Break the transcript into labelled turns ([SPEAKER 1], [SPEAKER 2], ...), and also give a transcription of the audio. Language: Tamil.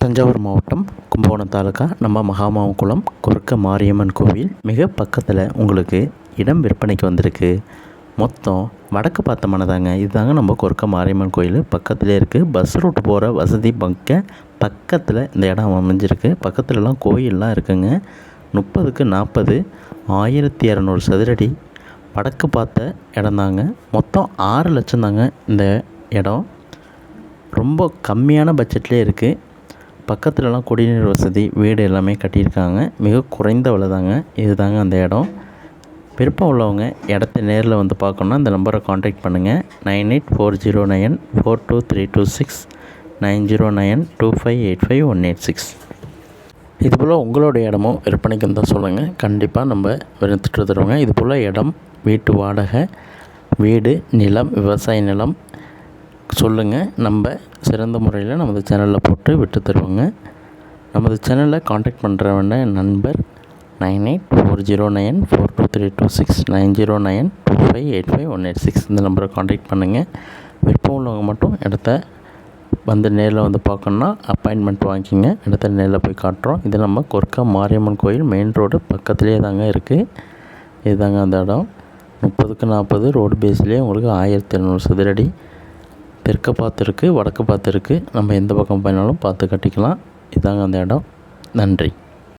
[SPEAKER 1] தஞ்சாவூர் மாவட்டம் கும்பகோணம் தாலுக்கா நம்ம மகாமாவுக்குளம் குறுக்க மாரியம்மன் கோவில் மிக பக்கத்தில் உங்களுக்கு இடம் விற்பனைக்கு வந்திருக்கு. மொத்தம் வடக்கு பார்த்த தாங்க இதுதாங்க நம்ம குறுக்க மாரியம்மன் கோயில். பக்கத்துலேயே இருக்குது பஸ் ரூட் போகிற வசதி பக்க பக்கத்தில் இந்த இடம் அமைஞ்சிருக்கு. பக்கத்துலலாம் கோயிலெலாம் இருக்குங்க. முப்பதுக்கு நாற்பது ஆயிரத்தி இரநூறு சதுரடி வடக்கு பார்த்த இடந்தாங்க. மொத்தம் ஆறு லட்சம் தாங்க இந்த இடம். ரொம்ப கம்மியான பட்ஜெட்லேயே இருக்குது பக்கத்துலலாம் குடிநீர் வசதி வீடு எல்லாமே கட்டியிருக்காங்க. மிக குறைந்த விலை தாங்க இதுதாங்க அந்த இடம். விருப்பம் உள்ளவங்க இடத்த நேரில் வந்து பார்க்கணுன்னா இந்த நம்பரை காண்டாக்ட் பண்ணுங்கள் nine eight four zero nine four two three two six nine zero nine two five eight five one eight six. இதுபோல் உங்களோட இடமும் விற்பனைக்கு இருந்தால் சொல்லுங்கள் கண்டிப்பாக நம்ம விருத்துட்டு தருவோங்க. இதுபோல் இடம் வீட்டு வாடகை வீடு நிலம் விவசாய நிலம் சொல்லுங்கள் நம்ம சிறந்த முறையில் நமது சேனலில் போட்டு விட்டு தருவோங்க. நமது சேனலில் காண்டாக்ட் பண்ணுறவன நண்பர் nine eight four zero nine four two three two six nine zero nine two five eight five one eight six இந்த நம்பரை காண்டாக்ட் பண்ணுங்கள் விருப்பம் உள்ளவங்க மட்டும் இடத்த வந்து நேரில் வந்து பார்க்கணுன்னா அப்பாயின்மெண்ட் வாங்கிக்கிங்க. இடத்த நேரில் போய் காட்டுறோம். இது நம்ம கொர்க்கா மாரியம்மன் கோயில் மெயின் ரோடு பக்கத்துலேயே தாங்க இருக்குது இதுதாங்க அந்த இடம். முப்பதுக்கு நாற்பது ரோடு பேஸ்லேயே உங்களுக்கு ஆயிரத்தி எழுநூறு சதுரடி. தெற்கு பார்த்து இருக்குது வடக்கு பார்த்து இருக்குது நம்ம எந்த பக்கம் போனாலும் பார்த்து கட்டிக்கலாம். இதாங்க அந்த இடம். நன்றி.